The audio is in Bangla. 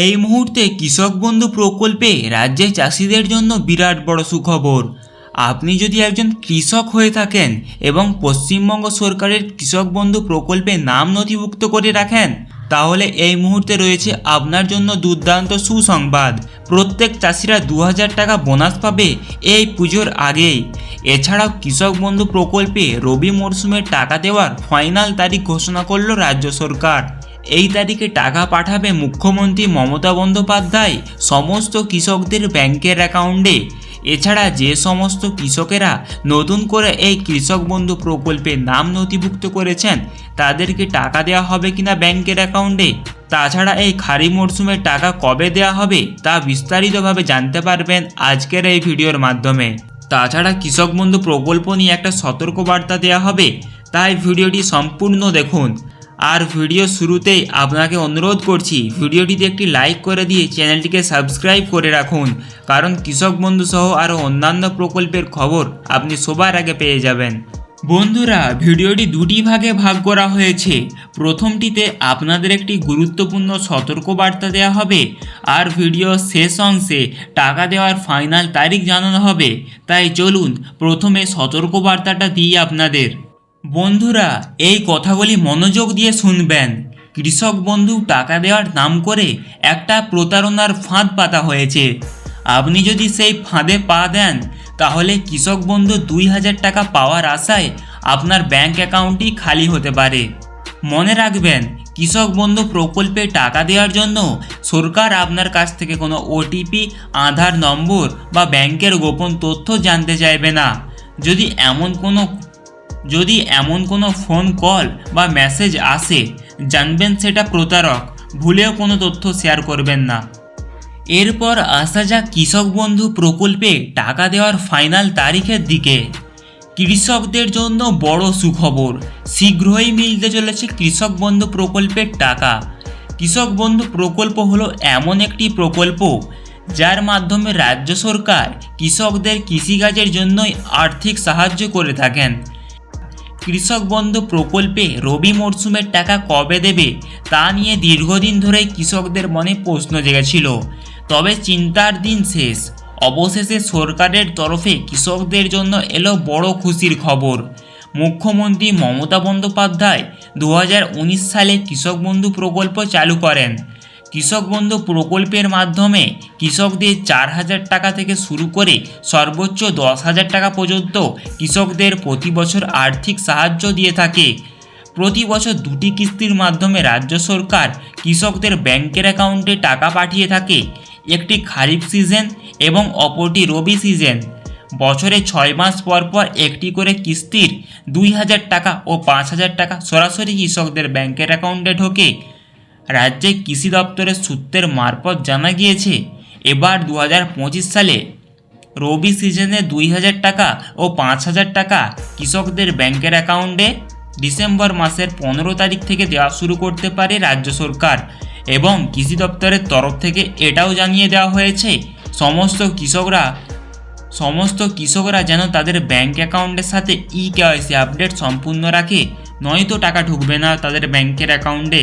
এই মুহূর্তে কৃষক বন্ধু প্রকল্পে রাজ্যের চাষিদের জন্য বিরাট বড় সুখবর। আপনি যদি একজন কৃষক হয়ে থাকেন এবং পশ্চিমবঙ্গ সরকারের কৃষক বন্ধু প্রকল্পে নাম নথিভুক্ত করে রাখেন, তাহলে এই মুহূর্তে রয়েছে আপনার জন্য দুর্দান্ত সুসংবাদ। প্রত্যেক চাষিরা দু হাজার টাকা বোনাস পাবে এই পুজোর আগেই। এছাড়াও কৃষক বন্ধু প্রকল্পে রবি মরশুমে টাকা দেওয়ার ফাইনাল তারিখ ঘোষণা করল রাজ্য সরকার। এই তারিখে টাকা পাঠাবে মুখ্যমন্ত্রী মমতা বন্দ্যোপাধ্যায় সমস্ত কৃষকদের ব্যাংকের অ্যাকাউন্টে। এছাড়া যে সমস্ত কৃষকেরা নতুন করে এই কৃষক বন্ধু প্রকল্পে নাম নথিভুক্ত করেছেন, তাদেরকে টাকা দেওয়া হবে কিনা ব্যাংকের অ্যাকাউন্টে? তাছাড়া এই খারি মরশুমের টাকা কবে দেওয়া হবে তা বিস্তারিতভাবে জানতে পারবেন আজকের এই ভিডিওর মাধ্যমে। তাছাড়া কৃষক বন্ধু প্রকল্প নিয়ে একটা সতর্কবার্তা দেওয়া হবে, তাই ভিডিওটি সম্পূর্ণ দেখুন। আর ভিডিও শুরুতেই আপনাকে অনুরোধ করছি, ভিডিওটিতে একটি লাইক করে দিয়ে চ্যানেলটিকে সাবস্ক্রাইব করে রাখুন। কারণ কৃষক বন্ধু সহ আরও অন্যান্য প্রকল্পের খবর আপনি সবার আগে পেয়ে যাবেন। বন্ধুরা, ভিডিওটি দুটি ভাগে ভাগ করা হয়েছে। প্রথমটিতে আপনাদের একটি গুরুত্বপূর্ণ সতর্কবার্তা দেওয়া হবে আর ভিডিও শেষ অংশে টাকা দেওয়ার ফাইনাল তারিখ জানানো হবে। তাই চলুন প্রথমে সতর্কবার্তাটা দিই আপনাদের। বন্ধুরা, এই কথাগুলি মনোযোগ দিয়ে শুনবেন। কৃষক বন্ধু টাকা দেওয়ার নাম করে একটা প্রতারণার ফাঁদ পাতা হয়েছে। আপনি যদি সেই ফাঁদে পা দেন, তাহলে কৃষক বন্ধু দুই হাজার টাকা পাওয়ার আশায় আপনার ব্যাংক অ্যাকাউন্টই খালি হতে পারে। মনে রাখবেন, কৃষক বন্ধু প্রকল্পে টাকা দেওয়ার জন্য সরকার আপনার কাছ থেকে কোনো ওটিপি, আধার নম্বর বা ব্যাংকের গোপন তথ্য জানতে চাইবে না। যদি এমন কোনো যদি এমন কোনো ফোন কল বা মেসেজ আসে, জানবেন সেটা প্রতারক, ভুলেও কোনো তথ্য শেয়ার করবেন না। এরপর আসা যাক কৃষক বন্ধু প্রকল্পে টাকা দেওয়ার ফাইনাল তারিখের দিকে। কৃষকদের জন্য বড় সুখবর, শীঘ্রই মিলতে চলেছে কৃষক বন্ধু প্রকল্পের টাকা। কৃষক বন্ধু প্রকল্প হলো এমন একটি প্রকল্প যার মাধ্যমে রাজ্য সরকার কৃষকদের কৃষিকাজের জন্যই আর্থিক সাহায্য করে থাকেন। কৃষক বন্ধু প্রকল্পে রবি মরশুমের টাকা কবে দেবে, তা নিয়ে দীর্ঘদিন ধরেই কৃষকদের মনে প্রশ্ন জেগেছিল। তবে চিন্তার দিন শেষ। অবশেষে সরকারের তরফে কৃষকদের জন্য এলো বড় খুশির খবর। মুখ্যমন্ত্রী মমতা বন্দ্যোপাধ্যায় দু হাজার উনিশ সালে কৃষক বন্ধু প্রকল্প চালু করেন। কৃষক বন্ধু প্রকল্পের মাধ্যমে কৃষকদের চার হাজার টাকা থেকে শুরু করে সর্বোচ্চ দশ হাজার টাকা পর্যন্ত কৃষকদের প্রতি বছর আর্থিক সাহায্য দিয়ে থাকে। প্রতি বছর দুটি কিস্তির মাধ্যমে রাজ্য সরকার কৃষকদের ব্যাংকের অ্যাকাউন্টে টাকা পাঠিয়ে থাকে। একটি খারিফ সিজন এবং অপরটি রবি সিজন। বছরে ছয় মাস পর পর একটি করে কিস্তির দুই হাজার টাকা ও পাঁচ হাজার টাকা সরাসরি কৃষকদের ব্যাংকের অ্যাকাউন্টে ঢোকে। রাজ্যে কৃষি দপ্তরের সূত্রের মারফত জানা গিয়েছে, এবার দু হাজার পঁচিশ সালে রবি সিজনে দুই হাজার টাকা ও পাঁচ হাজার টাকা কৃষকদের ব্যাংকের অ্যাকাউন্টে ডিসেম্বর মাসের পনেরো তারিখ থেকে দেওয়া শুরু করতে পারে রাজ্য সরকার এবং কৃষি দপ্তরের তরফ থেকে এটাও জানিয়ে দেওয়া হয়েছে, সমস্ত কৃষকরা সমস্ত কৃষকরা যেন তাদের ব্যাংক অ্যাকাউন্টের সাথে ই কেওয়াইসি আপডেট সম্পূর্ণ রাখে, নয়তো টাকা ঢুকবে না তাদের ব্যাংকের অ্যাকাউন্টে।